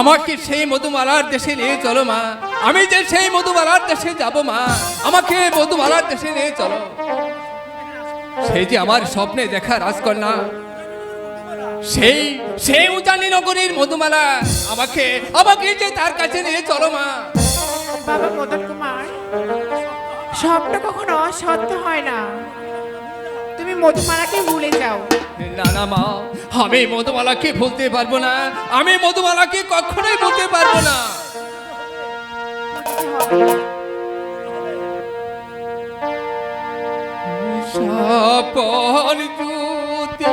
আমাকে সেই মধুমালার দেশে নিয়ে চলো মা। আমি যে সেই মধুমালার দেশে যাব মা, আমাকে মধুমালার দেশে নিয়ে চলো। সেই যে আমার স্বপ্নে দেখা রাজকন্যা, সেই সেই উজানি নগরীর মধুমালা আমাকে আমাকে যে তার কাছে নিয়ে চলো মা। বাবা মদন কুমার, স্বপ্ন কখনো সত্য হয় না। মধুমালাকে ভুলে যাও। না না মা আমি মধুমালাকে ভুলতে পারব না। আমি মধুমালাকে কখনোই ভুলতে পারব না। সাপন যদি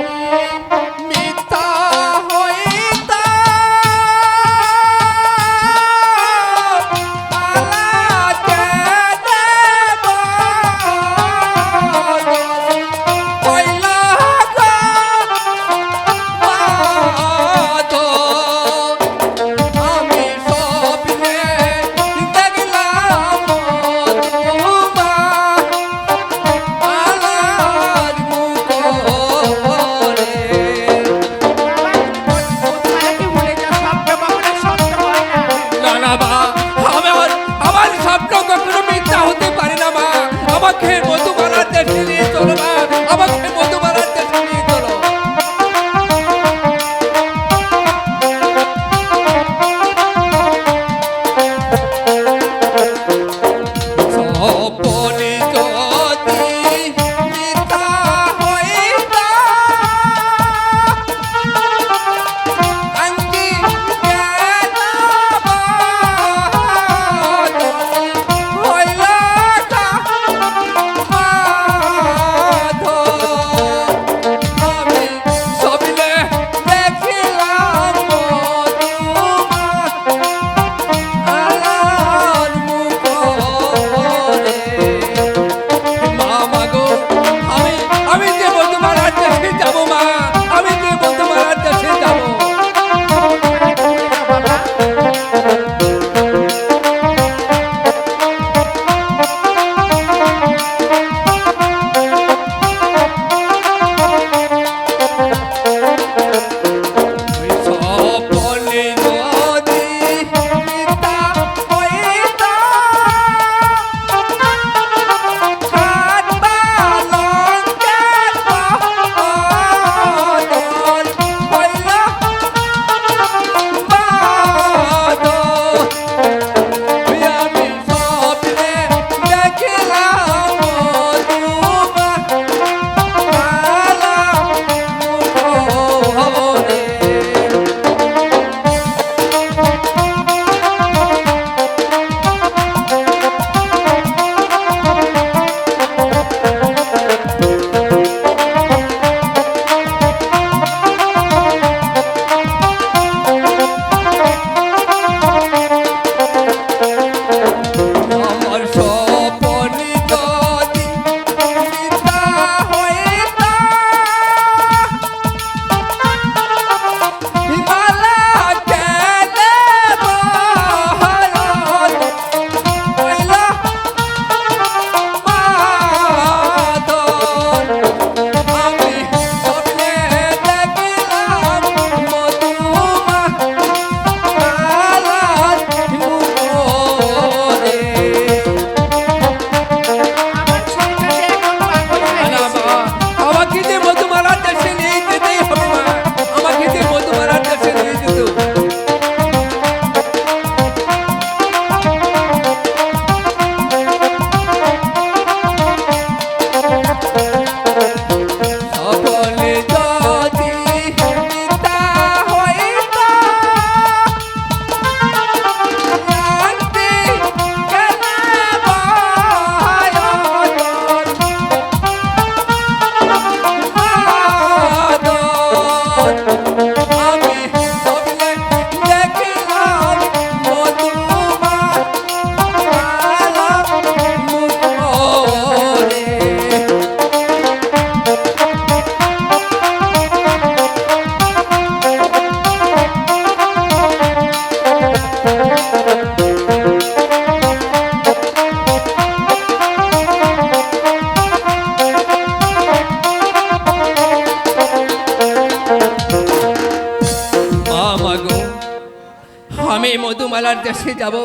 মধুমালার দেশে যাব।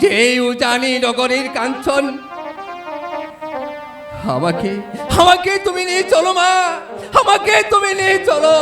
যে উজানি নগরীর কাঞ্চন, আমাকে আমাকে তুমি নিয়ে চলো মা, আমাকে তুমি নিয়ে চলো।